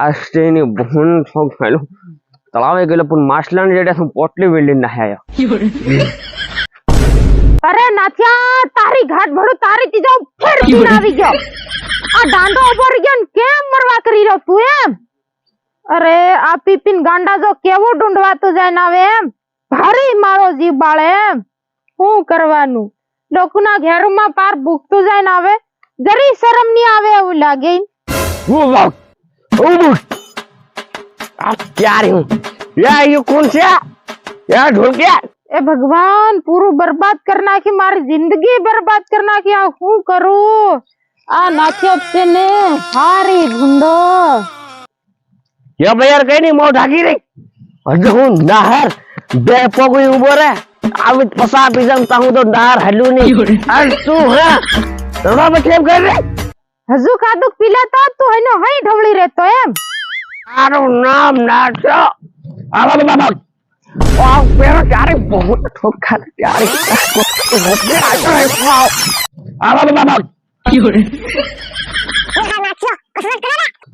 આ સ્ત્રીની શોખ થયેલો તળાવે ગયેલો પણ માછલાને જેટે હું પોટલી વેલીને નહાયો અરે નાથિયા તારી ઘાટ ભરું તારી તીજો ફેર આવી ગયો. આ ડાંડો ઉપર ગયો કેમ મરવા કરી રહ્યો તું એમ? અરે આ પીપીન ગાંડા જો કેવો ઢૂંઢવાતો જાય ના આવે એમ? ભારી મારો જીવ બાળે એમ. શું કરવાનું? લોકોના ઘેરમાં પાર ભૂખતો જાય ને આવે જરી શરમની આવે એવું લાગે હું क्या रही हूँ या ये कौन से या ढोल गया એ ભગવાન પૂરું બરબાદ કરી નાખી મારી જિંદગી બરબાદ કરી નાખી આ શું કરું આ નાખ્યો છે ને હારી ભૂંડો ये भैया कहीं नहीं मोट ढाकी रही हजू हूँ नहर बे पोगुई उबो रे अब पसा पी जमता हूँ तो नहर हलू नहीं अरे तू है थोड़ा मतलब कर रे હજુ કાદુક પીલાતા તું એનો હઈ ઢવળી રહેતો એમ. મારું નામ નાચો આવા બાબા. ઠોકા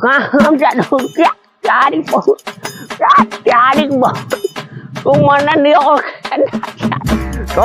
કામ ચાલુ ક્યાં તારી બહુ તારી બહુ તું મને નિયો તો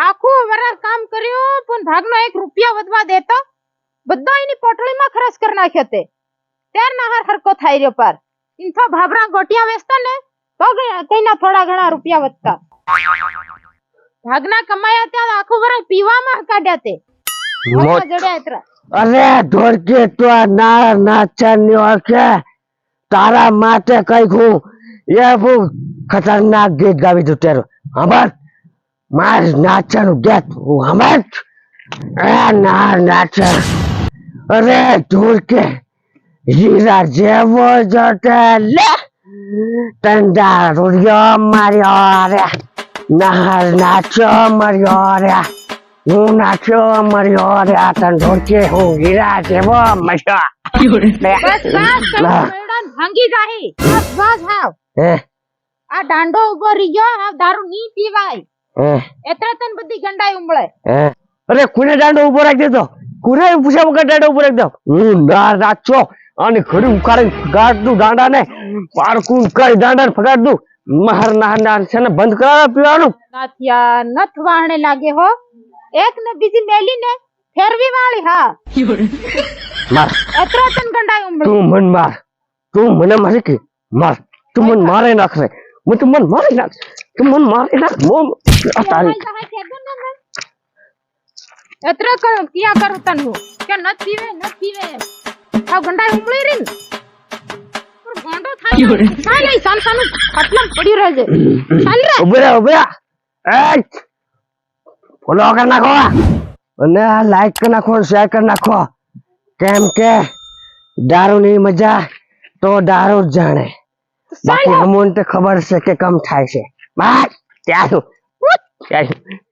મરી જાય તું એવી લખણે આખું વરસ કામ કર્યું પણ ભાગનો એક રૂપિયા વધવા દેતો બધા એની પોટલીમાં ખર્ચ કરી નાખ્યો તે ત્યાર નહર હરકો થાય રહ્યો પાર ઇન્ફા ભાભરા ગોટિયા વેચતા ને તો ગયા કઈના થોડા ઘણા રૂપિયા વધતા ભાગના કમાયા ત્યાં આખું વરસ પીવામાં કાઢ્યા તે મોજમાં જડ્યા એટલા. અરે ઢોલકી તો આ ના નાચા ની ઓળખે તારા માટે કઈ હું એ બહુ ખતરનાક ગીત ગાવી દઉં તેરું હમર માર નાચાનું ગીત હું હમર એ ના નાચા. અરે ઢોલકી હીરા જેવો જટે લે! તંદા રૂડિયો માર્યો રે. નહર નાચ્યો મર્યો રે. હું નાચ્યો મર્યો રે. તન ઢોળકે હું હીરા જેવો મસ્યો. બસ બસ ભાંગી જાહી. બસ બસ હાવ. હે? આ દાંડો ઊભો રહી ગયો આ દારૂ ની પીવાય. એટલે તને બધી ગંડાઈ ઉમળે હે. અરે કોને દાંડો ઊભો રાખી દીધો કોને પૂછ્યા વગર દાંડો ઊભો રાખી દો હું ના નાચો અને ઘડી ઉકાળી ગાડ દઉં દાંડા ને પારકું કરી દાંડા ને ફગાડ દઉં. મહર ના ના છે ને બંધ કરાવે પીવાનું. નાથિયા નથ વાહણે લાગે હો. એક ને બીજી મેલી ને ફેરવી વાળી હા. માર. એટલે તને ગંડાઈ ઉમળે તું મન માર. તું મને મારી કે માર. તું મન મારે નાખ રે હું તું મન મારી નાખ. તું મન મારી નાખ. મોમ આ તારી એટલે કર કિયા કરું તને હું? કે નથ પીવે નથ પીવે આ ગંડાઈ ઉમળી રીન. પણ ગાંડો થાય ચાલ નહીં સાન સાનું આટલા પડી રહેજે. ચાલ રે. ઉભે રે ઉભે. રે એ ફોલો કર નાખો અને આ લાઈક કરી નાખો શેર કરી નાખો. કેમ કે દારૂ ની મજા તો દારૂ જ જાણે. બાકી અમોન તો ખબર છે કે કમ થાય છે. બાય. ત્યાં ત્યાં